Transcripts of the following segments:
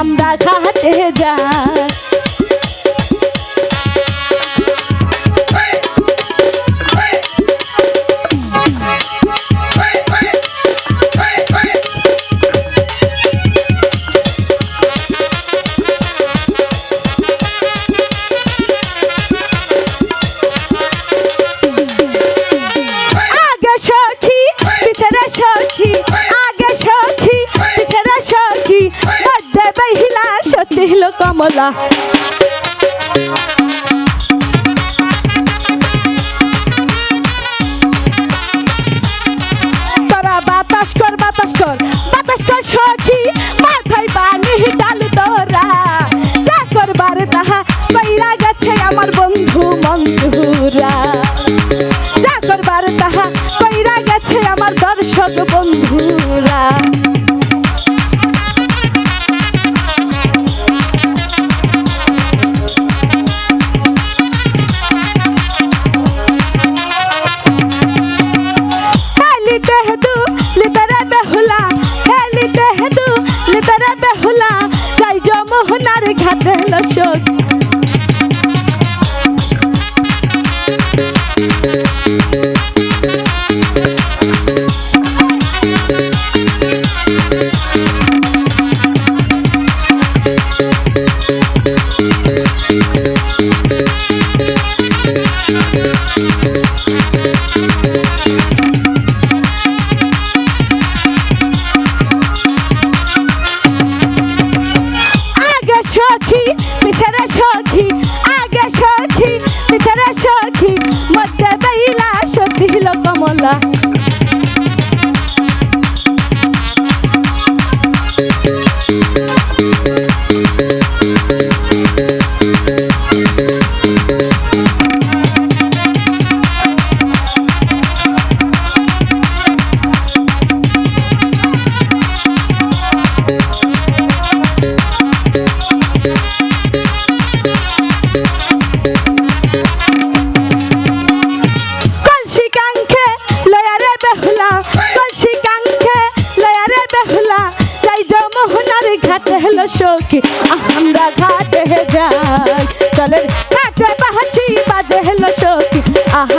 আমরা ঘাটে যাই। বহিলা সত্যি হলো কমলা। তোরা বাতাস কর বাতাস কর বাতাস কর সখী মাথায় পানি ডাল তোরা। যা করবার তাহা কইরা গেছে আমার বন্ধু বন্ধুরা যা করবার তাহা কইরা গেছে আমার দর্শক বন্ধুরা। যাই যমুনার ঘাটে পিছনে সখী আগে সখী পিছনে সখী মধ্যে বেইলা সত্যি হলো কমলা। আহ, আমরা ঘাটে যাই। চলের ঘাটে বাহাসি বাজে হলো সখী।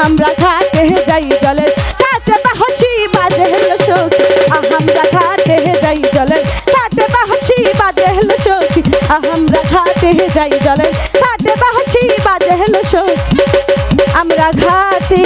আমরা ঘাটে যাই জলের ঘাটে বাহাসি বাজে হলো সখী। আমরা ঘাটে যাই জলের ঘাটে বাহাসি বাজে হলো সখী। আমরা ঘাটে যাই জলের ঘাটে বাহাসি বাজে হলো সখী। আমরা ঘাটে